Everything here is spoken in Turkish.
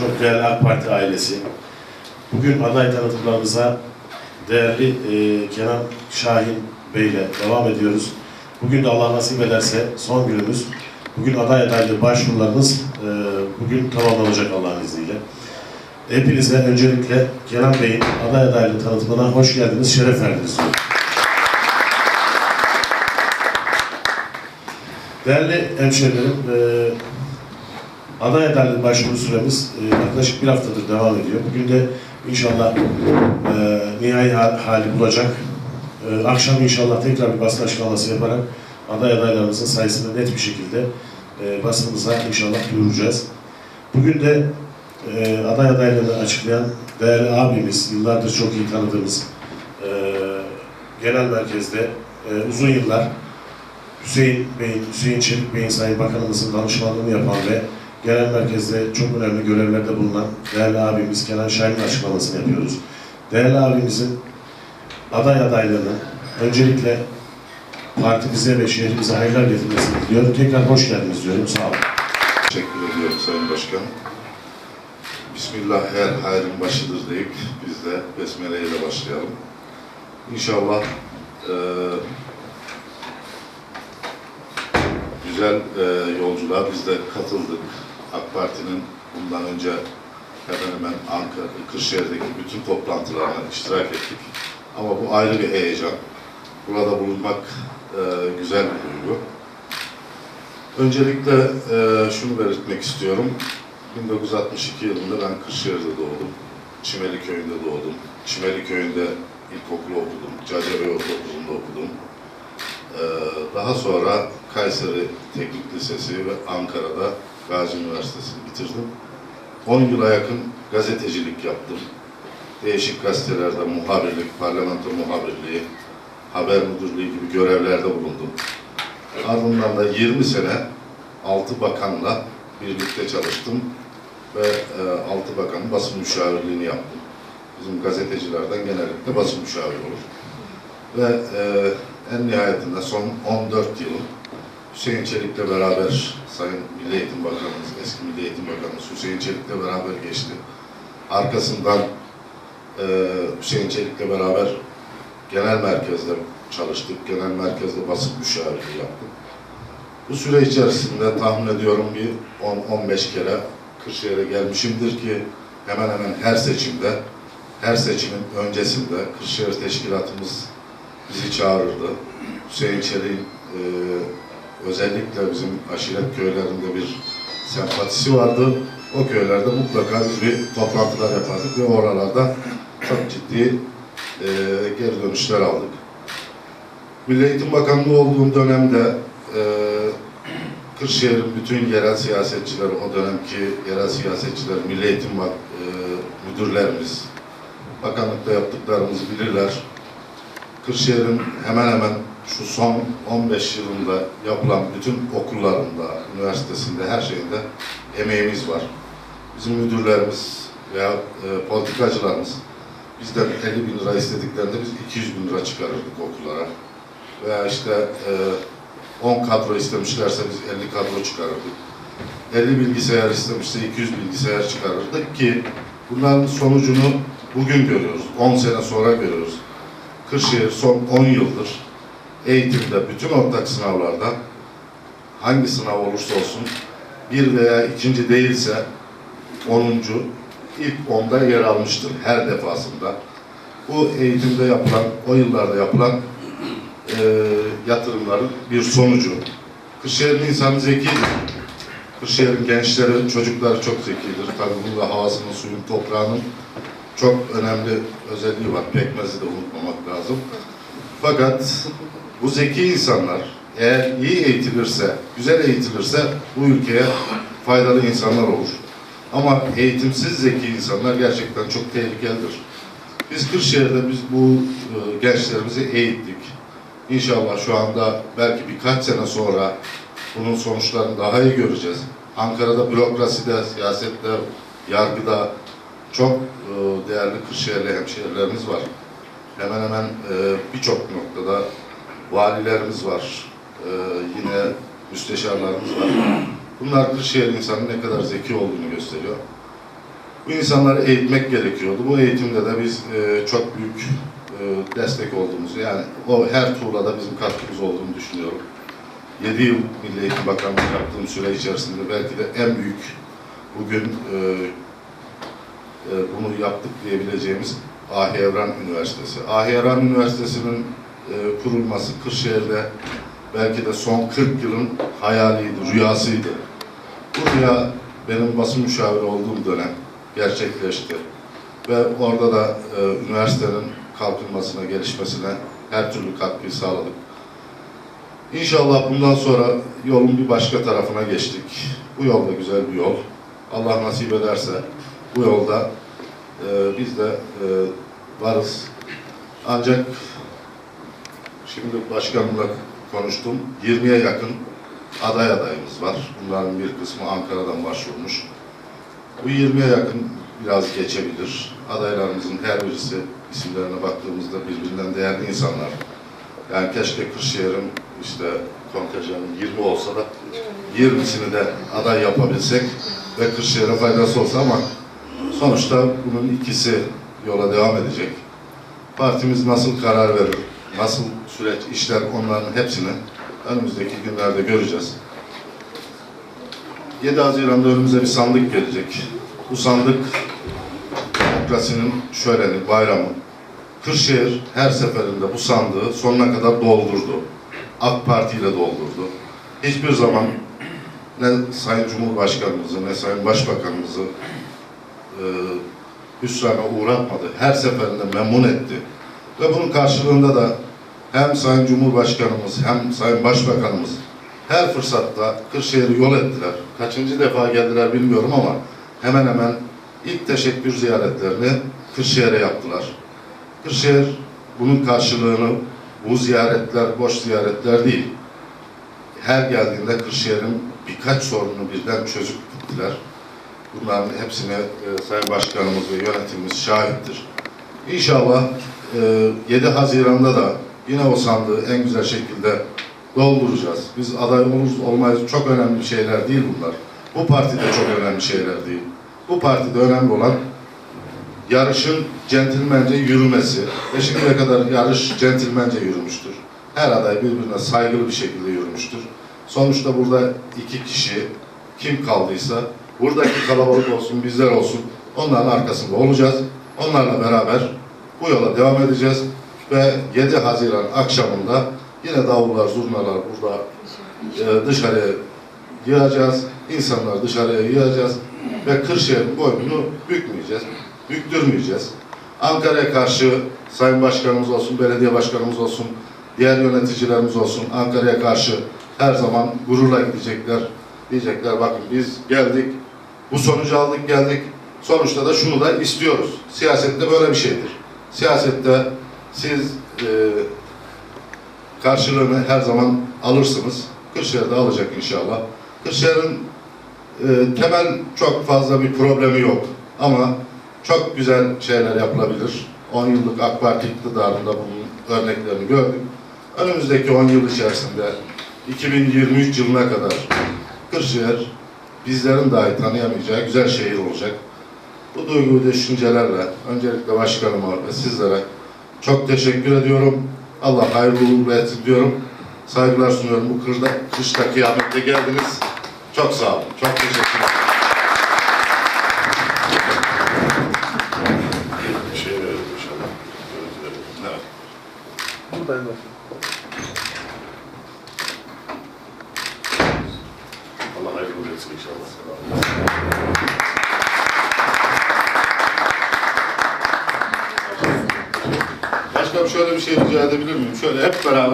çok değerli AK Parti ailesi. Bugün aday tanıtımlarımıza değerli e, Kenan Şahin Bey ile devam ediyoruz. Bugün de Allah nasip ederse son günümüz. Bugün aday adaylığı başvurularımız e, bugün tamamlanacak Allah'ın izniyle. Hepinize öncelikle Kenan Bey'in aday adaylığı tanıtımına hoş geldiniz, şeref verdiniz. Değerli hemşehrilerim, e, aday adaylığı başvuru süremiz e, yaklaşık bir haftadır devam ediyor. Bugün de inşallah e, nihai ha- hali bulacak. E, akşam inşallah tekrar bir basın açıklaması yaparak aday adaylarımızın sayısını net bir şekilde e, basınımıza inşallah duyuracağız. Bugün de e, aday adaylarını açıklayan değerli abimiz, yıllardır çok iyi tanıdığımız e, genel merkezde e, uzun yıllar Hüseyin Bey'in, Hüseyin Çelik Bey'in Sayın Bakanımızın danışmanlığını yapan ve genel merkezde çok önemli görevlerde bulunan değerli abimiz Kenan Şahin'in açıklamasını yapıyoruz. Değerli abimizin aday adaylığını öncelikle partimize ve şehrimize hayırlar getirmesini diliyorum. Tekrar hoş geldiniz diyorum. Sağ olun. Teşekkür ediyorum Sayın Başkan. Bismillah her hayrın başıdır deyip biz de Besmele ile başlayalım. İnşallah eee, güzel eee, yolculuğa biz de katıldık. AK Parti'nin bundan önce hemen hemen Ankara, Kırşehir'deki bütün toplantılarına iştirak ettik. Ama bu ayrı bir heyecan. Burada bulunmak eee, güzel bir duygu. Öncelikle eee, şunu belirtmek istiyorum. 1962 yılında ben Kırşehir'de doğdum. Çimeli köyünde doğdum. Çimeli köyünde ilkokulu okudum. Cacabey Ortaokulu'nda okudum. Eee, daha sonra Kayseri Teknik Lisesi ve Ankara'da Gazi Üniversitesi'ni bitirdim. 10 yıla yakın gazetecilik yaptım. Değişik gazetelerde muhabirlik, parlamento muhabirliği, haber müdürlüğü gibi görevlerde bulundum. Ardından da 20 sene 6 bakanla birlikte çalıştım ve e, 6 bakanın basın müşavirliğini yaptım. Bizim gazetecilerden genellikle basın müşaviri olur. Ve e, en nihayetinde son 14 yılım Hüseyin Çelik'le beraber Sayın Milli Eğitim Bakanımız, eski Milli Eğitim Bakanımız Hüseyin Çelik'le beraber geçti. Arkasından e, Hüseyin Çelik'le beraber genel merkezde çalıştık. Genel merkezde basın müşavirliği yaptık. Bu süre içerisinde tahmin ediyorum bir 10-15 kere Kırşehir'e gelmişimdir ki hemen hemen her seçimde, her seçimin öncesinde Kırşehir Teşkilatımız bizi çağırırdı. Hüseyin Çelik'in e, özellikle bizim aşiret köylerinde bir sempatisi vardı. O köylerde mutlaka biz bir toplantılar yapardık ve oralarda çok ciddi e, geri dönüşler aldık. Milli Eğitim Bakanlığı olduğum dönemde e, Kırşehir'in bütün yerel siyasetçileri, o dönemki yerel siyasetçiler, Milli Eğitim Bak, e, müdürlerimiz, bakanlıkta yaptıklarımızı bilirler. Kırşehir'in hemen hemen şu son 15 yılında yapılan bütün okullarında, üniversitesinde, her şeyinde emeğimiz var. Bizim müdürlerimiz veya e, politikacılarımız bizden 50 bin lira istediklerinde biz 200 bin lira çıkarırdık okullara. Veya işte e, 10 kadro istemişlerse biz 50 kadro çıkarırdık. 50 bilgisayar istemişse 200 bilgisayar çıkarırdık ki bunların sonucunu bugün görüyoruz. 10 sene sonra görüyoruz. Kırşehir son 10 yıldır eğitimde bütün ortak sınavlarda hangi sınav olursa olsun bir veya ikinci değilse 10. ilk 10'da yer almıştır her defasında. Bu eğitimde yapılan, o yıllarda yapılan e, yatırımların bir sonucu. Kırşehir'in insanı zekidir. Kırşehir'in gençleri, çocukları çok zekidir. Tabii bunun da havasının, suyun, toprağının çok önemli özelliği var. Pekmezi de unutmamak lazım. Fakat bu zeki insanlar eğer iyi eğitilirse, güzel eğitilirse bu ülkeye faydalı insanlar olur. Ama eğitimsiz zeki insanlar gerçekten çok tehlikelidir. Biz Kırşehir'de biz bu e, gençlerimizi eğittik. İnşallah şu anda belki birkaç sene sonra bunun sonuçlarını daha iyi göreceğiz. Ankara'da bürokraside, siyasette, yargıda çok e, değerli Kırşehirli hemşehrilerimiz var. Hemen hemen e, birçok noktada valilerimiz var. E, yine müsteşarlarımız var. Bunlar Kırşehir insanın ne kadar zeki olduğunu gösteriyor. Bu insanları eğitmek gerekiyordu. Bu eğitimde de biz çok büyük destek olduğumuzu, yani o her tuğlada bizim katkımız olduğunu düşünüyorum. 7 yıl Milli Eğitim Bakanlığı yaptığım süre içerisinde belki de en büyük bugün e, bunu yaptık diyebileceğimiz Ahi Evran Üniversitesi. Ahi Üniversitesi'nin e, kurulması Kırşehir'de belki de son 40 yılın hayaliydi, rüyasıydı. Bu rüya benim basın müşaviri olduğum dönem gerçekleşti. Ve orada da e, üniversitenin kalkınmasına, gelişmesine her türlü katkıyı sağladık. İnşallah bundan sonra yolun bir başka tarafına geçtik. Bu yol da güzel bir yol. Allah nasip ederse bu yolda e, biz de e, varız. Ancak şimdi başkanımla konuştum. 20'ye yakın aday adayımız var. Bunların bir kısmı Ankara'dan başvurmuş. Bu 20'ye yakın biraz geçebilir. Adaylarımızın her birisi isimlerine baktığımızda birbirinden değerli insanlar. Yani keşke Kırşehir'in işte kontenjanı 20 olsa da 20'sini de aday yapabilsek ve Kırşehir'e faydası olsa ama sonuçta bunun ikisi yola devam edecek. Partimiz nasıl karar verir, nasıl süreç işler onların hepsini önümüzdeki günlerde göreceğiz. 7 Haziran'da önümüze bir sandık gelecek. Bu sandık demokrasinin şöleni, bayramı. Kırşehir her seferinde bu sandığı sonuna kadar doldurdu. AK Parti ile doldurdu. Hiçbir zaman ne Sayın Cumhurbaşkanımızı ne Sayın Başbakanımızı hüsrana uğratmadı. Her seferinde memnun etti. Ve bunun karşılığında da hem Sayın Cumhurbaşkanımız hem Sayın Başbakanımız her fırsatta Kırşehir'i yol ettiler. Kaçıncı defa geldiler bilmiyorum ama hemen hemen ilk teşekkür ziyaretlerini Kırşehir'e yaptılar. Kırşehir bunun karşılığını bu ziyaretler boş ziyaretler değil. Her geldiğinde Kırşehir'in birkaç sorunu birden çözüp gittiler. Bunların hepsine e, Sayın Başkanımız ve yönetimimiz şahittir. İnşallah e, 7 Haziran'da da yine o sandığı en güzel şekilde dolduracağız. Biz aday oluruz olmayız çok önemli şeyler değil bunlar. Bu partide çok önemli şeyler değil. Bu partide önemli olan yarışın centilmence yürümesi. Ve şimdiye kadar yarış centilmence yürümüştür. Her aday birbirine saygılı bir şekilde yürümüştür. Sonuçta burada iki kişi kim kaldıysa buradaki kalabalık olsun, bizler olsun onların arkasında olacağız. Onlarla beraber bu yola devam edeceğiz. Ve 7 Haziran akşamında yine davullar, zurnalar burada e, dışarıya yığacağız. İnsanlar dışarıya yığacağız. Ve Kırşehir'in boynunu bükmeyeceğiz. Büktürmeyeceğiz. Ankara'ya karşı Sayın Başkanımız olsun, belediye başkanımız olsun, diğer yöneticilerimiz olsun Ankara'ya karşı her zaman gururla gidecekler. Diyecekler bakın biz geldik, bu sonucu aldık geldik. Sonuçta da şunu da istiyoruz. Siyasette böyle bir şeydir. Siyasette siz e, karşılığını her zaman alırsınız. Kırşehir'de alacak inşallah. Kırşehir'in e, temel çok fazla bir problemi yok. Ama çok güzel şeyler yapılabilir. 10 yıllık AK Parti iktidarında bunun örneklerini gördük. Önümüzdeki 10 yıl içerisinde 2023 yılına kadar Kırşehir bizlerin dahi tanıyamayacağı güzel şehir olacak. Bu duygu ve düşüncelerle öncelikle başkanıma ve sizlere çok teşekkür ediyorum. Allah hayırlı uğurlu etsin diyorum. Saygılar sunuyorum. Bu kırda, kışta kıyamette geldiniz. Çok sağ olun. Çok teşekkürler. Bir şey verelim inşallah. Allah hayırlı uğurlu etsin inşallah. Başkanım şöyle bir şey rica edebilir miyim? Şöyle hep beraber